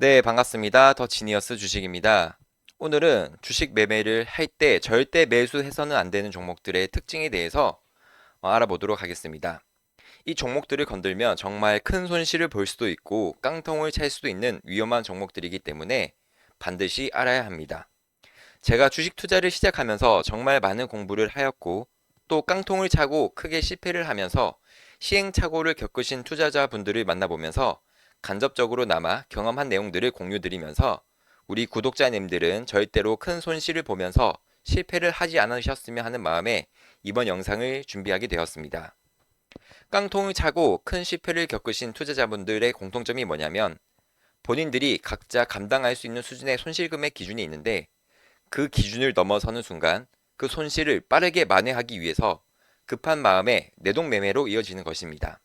네, 반갑습니다. 더 지니어스 주식입니다. 오늘은 주식 매매를 할 때 절대 매수해서는 안 되는 종목들의 특징에 대해서 어, 알아보도록 하겠습니다. 이 종목들을 건들면 정말 큰 손실을 볼 수도 있고 깡통을 찰 수도 있는 위험한 종목들이기 때문에 반드시 알아야 합니다. 제가 주식 투자를 시작하면서 정말 많은 공부를 하였고 또 깡통을 차고 크게 실패를 하면서 시행착오를 겪으신 투자자분들을 만나보면서 간접적으로나마 경험한 내용들을 공유드리면서 우리 구독자님들은 절대로 큰 손실을 보면서 실패를 하지 않으셨으면 하는 마음에 이번 영상을 준비하게 되었습니다. 깡통을 차고 큰 실패를 겪으신 투자자분들의 공통점이 뭐냐면 본인들이 각자 감당할 수 있는 수준의 손실금액 기준이 있는데 그 기준을 넘어서는 순간 그 손실을 빠르게 만회하기 위해서 급한 마음에 내동매매로 이어지는 것입니다.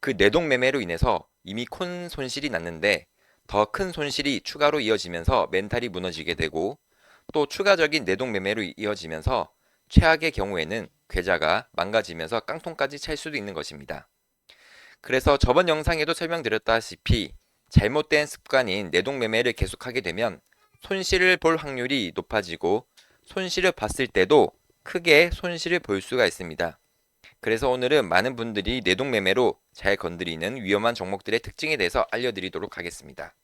그 내동매매로 인해서 이미 큰 손실이 났는데 더 큰 손실이 추가로 이어지면서 멘탈이 무너지게 되고 또 추가적인 내동매매로 이어지면서 최악의 경우에는 계좌가 망가지면서 깡통까지 찰 수도 있는 것입니다. 그래서 저번 영상에도 설명드렸다시피 잘못된 습관인 내동매매를 계속하게 되면 손실을 볼 확률이 높아지고 손실을 봤을 때도 크게 손실을 볼 수가 있습니다. 그래서 오늘은 많은 분들이 내동매매로 잘 건드리는 위험한 종목들의 특징에 대해서 알려드리도록 하겠습니다.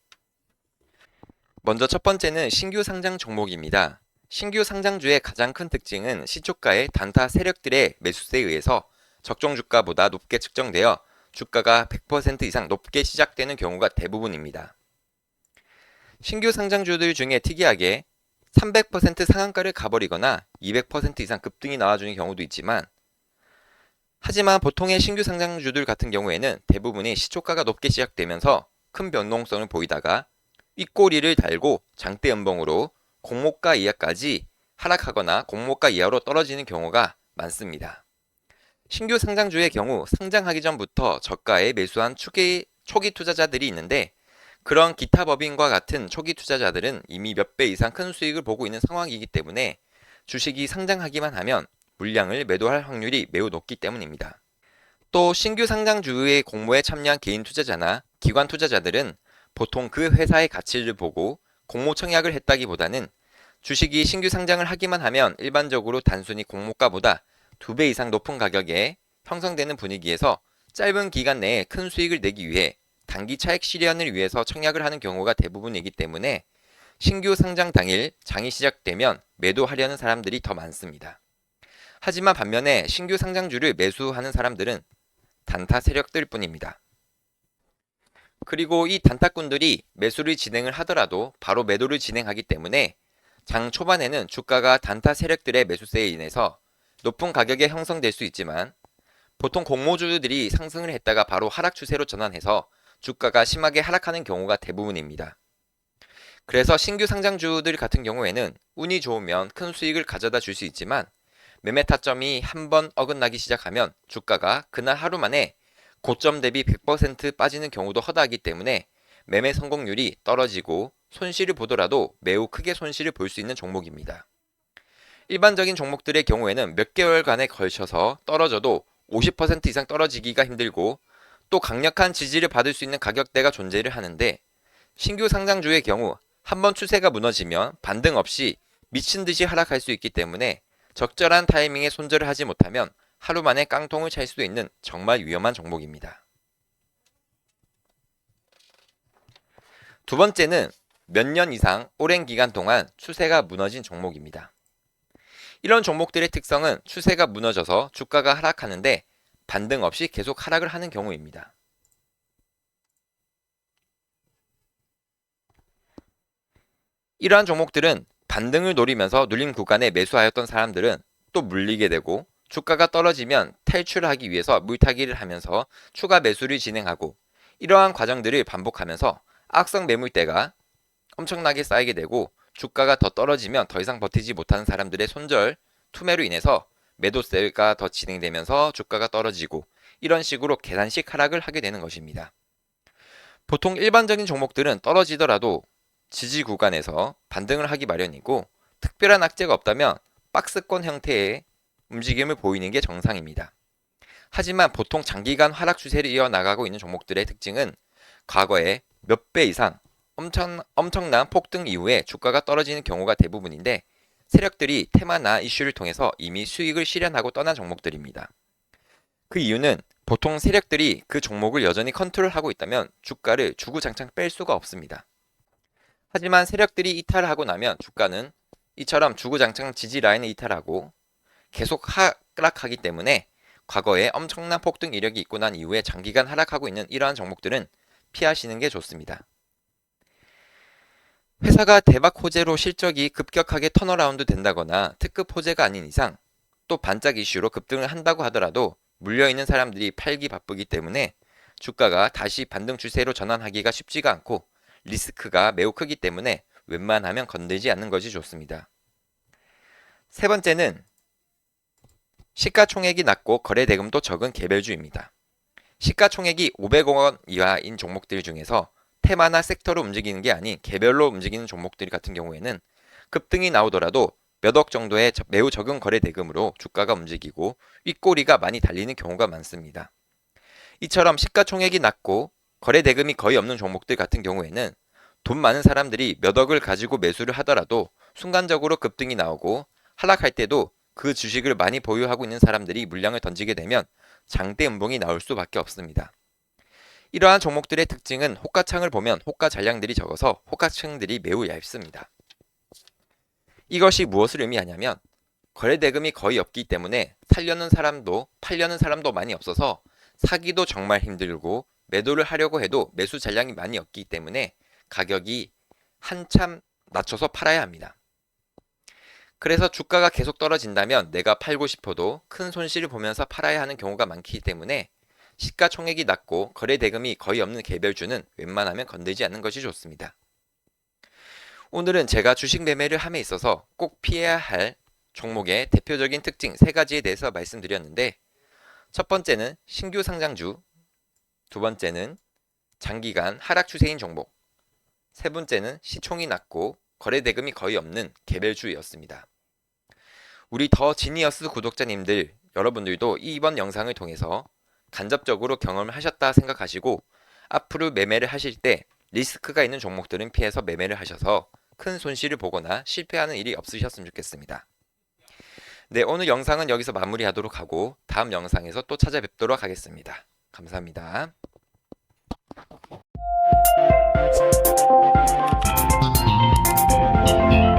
먼저 첫 번째는 신규 상장 종목입니다. 신규 상장주의 가장 큰 특징은 시초가의 단타 세력들의 매수세에 의해서 적정 주가보다 높게 측정되어 주가가 100% 이상 높게 시작되는 경우가 대부분입니다. 신규 상장주들 중에 특이하게 300% 상한가를 가버리거나 200% 이상 급등이 나와주는 경우도 있지만 하지만 보통의 신규 상장주들 같은 경우에는 대부분이 시초가가 높게 시작되면서 큰 변동성을 보이다가 윗꼬리를 달고 장대 연봉으로 공모가 이하까지 하락하거나 공모가 이하로 떨어지는 경우가 많습니다. 신규 상장주의 경우 상장하기 전부터 저가에 매수한 초기, 초기 투자자들이 있는데 그런 기타 법인과 같은 초기 투자자들은 이미 몇 배 이상 큰 수익을 보고 있는 상황이기 때문에 주식이 상장하기만 하면 물량을 매도할 확률이 매우 높기 때문입니다. 또 신규 상장주의 공모에 참여한 개인 투자자나 기관 투자자들은 보통 그 회사의 가치를 보고 공모 청약을 했다기보다는 주식이 신규 상장을 하기만 하면 일반적으로 단순히 공모가보다 두배 이상 높은 가격에 형성되는 분위기에서 짧은 기간 내에 큰 수익을 내기 위해 단기 차익 실현을 위해서 청약을 하는 경우가 대부분이기 때문에 신규 상장 당일 장이 시작되면 매도하려는 사람들이 더 많습니다. 하지만 반면에 신규 상장주를 매수하는 사람들은 단타 세력들 뿐입니다. 그리고 이 단타꾼들이 매수를 진행을 하더라도 바로 매도를 진행하기 때문에 장 초반에는 주가가 단타 세력들의 매수세에 인해서 높은 가격에 형성될 수 있지만 보통 공모주들이 상승을 했다가 바로 하락 추세로 전환해서 주가가 심하게 하락하는 경우가 대부분입니다. 그래서 신규 상장주들 같은 경우에는 운이 좋으면 큰 수익을 가져다 줄 수 있지만 매매 타점이 한 번 어긋나기 시작하면 주가가 그날 하루 만에 고점 대비 100% 빠지는 경우도 허다하기 때문에 매매 성공률이 떨어지고 손실을 보더라도 매우 크게 손실을 볼 수 있는 종목입니다. 일반적인 종목들의 경우에는 몇 개월간에 걸쳐서 떨어져도 50% 이상 떨어지기가 힘들고 또 강력한 지지를 받을 수 있는 가격대가 존재를 하는데 신규 상장주의 경우 한번 추세가 무너지면 반등 없이 미친 듯이 하락할 수 있기 때문에 적절한 타이밍에 손절을 하지 못하면 하루 만에 깡통을 찰 수도 있는 정말 위험한 종목입니다. 두 번째는 몇 년 이상 오랜 기간 동안 추세가 무너진 종목입니다. 이런 종목들의 특성은 추세가 무너져서 주가가 하락하는데 반등 없이 계속 하락을 하는 경우입니다. 이러한 종목들은 반등을 노리면서 눌림 구간에 매수하였던 사람들은 또 물리게 되고 주가가 떨어지면 탈출하기 위해서 물타기를 하면서 추가 매수를 진행하고 이러한 과정들을 반복하면서 악성 매물대가 엄청나게 쌓이게 되고 주가가 더 떨어지면 더 이상 버티지 못하는 사람들의 손절 투매로 인해서 매도세가 더 진행되면서 주가가 떨어지고 이런 식으로 계단식 하락을 하게 되는 것입니다. 보통 일반적인 종목들은 떨어지더라도 지지 구간에서 반등을 하기 마련이고 특별한 악재가 없다면 박스권 형태의 움직임을 보이는 게 정상입니다. 하지만 보통 장기간 하락 추세를 이어나가고 있는 종목들의 특징은 과거에 몇 배 이상 엄청, 엄청난 폭등 이후에 주가가 떨어지는 경우가 대부분인데 세력들이 테마나 이슈를 통해서 이미 수익을 실현하고 떠난 종목들입니다. 그 이유는 보통 세력들이 그 종목을 여전히 컨트롤하고 있다면 주가를 주구장창 뺄 수가 없습니다. 하지만 세력들이 이탈을 하고 나면 주가는 이처럼 주구장창 지지 라인을 이탈하고 계속 하락하기 때문에 과거에 엄청난 폭등 이력이 있고 난 이후에 장기간 하락하고 있는 이러한 종목들은 피하시는 게 좋습니다. 회사가 대박 호재로 실적이 급격하게 턴어라운드 된다거나 특급 호재가 아닌 이상 또 반짝 이슈로 급등을 한다고 하더라도 물려있는 사람들이 팔기 바쁘기 때문에 주가가 다시 반등 추세로 전환하기가 쉽지가 않고 리스크가 매우 크기 때문에 웬만하면 건들지 않는 것이 좋습니다. 세 번째는 시가총액이 낮고 거래대금도 적은 개별주입니다. 시가총액이 500억 원 이하인 종목들 중에서 테마나 섹터로 움직이는 게 아닌 개별로 움직이는 종목들 같은 경우에는 급등이 나오더라도 몇 억 정도의 매우 적은 거래 대금으로 주가가 움직이고 윗꼬리가 많이 달리는 경우가 많습니다. 이처럼 시가총액이 낮고 거래 대금이 거의 없는 종목들 같은 경우에는 돈 많은 사람들이 몇 억을 가지고 매수를 하더라도 순간적으로 급등이 나오고 하락할 때도 그 주식을 많이 보유하고 있는 사람들이 물량을 던지게 되면 장대 음봉이 나올 수밖에 없습니다. 이러한 종목들의 특징은 호가창을 보면 호가 잔량들이 적어서 호가층들이 매우 얇습니다. 이것이 무엇을 의미하냐면 거래 대금이 거의 없기 때문에 살려는 사람도 팔려는 사람도 많이 없어서 사기도 정말 힘들고 매도를 하려고 해도 매수 잔량이 많이 없기 때문에 가격이 한참 낮춰서 팔아야 합니다. 그래서 주가가 계속 떨어진다면 내가 팔고 싶어도 큰 손실을 보면서 팔아야 하는 경우가 많기 때문에 시가총액이 낮고 거래 대금이 거의 없는 개별주는 웬만하면 건들지 않는 것이 좋습니다. 오늘은 제가 주식 매매를 함에 있어서 꼭 피해야 할 종목의 대표적인 특징 세 가지에 대해서 말씀드렸는데 첫 번째는 신규 상장주, 두 번째는 장기간 하락 추세인 종목, 세 번째는 시총이 낮고 거래 대금이 거의 없는 개별주였습니다. 우리 더 지니어스 구독자님들 여러분들도 이번 영상을 통해서 간접적으로 경험을 하셨다 생각하시고 앞으로 매매를 하실 때 리스크가 있는 종목들은 피해서 매매를 하셔서 큰 손실을 보거나 실패하는 일이 없으셨으면 좋겠습니다. 네, 오늘 영상은 여기서 마무리하도록 하고 다음 영상에서 또 찾아뵙도록 하겠습니다. 감사합니다. Thank you.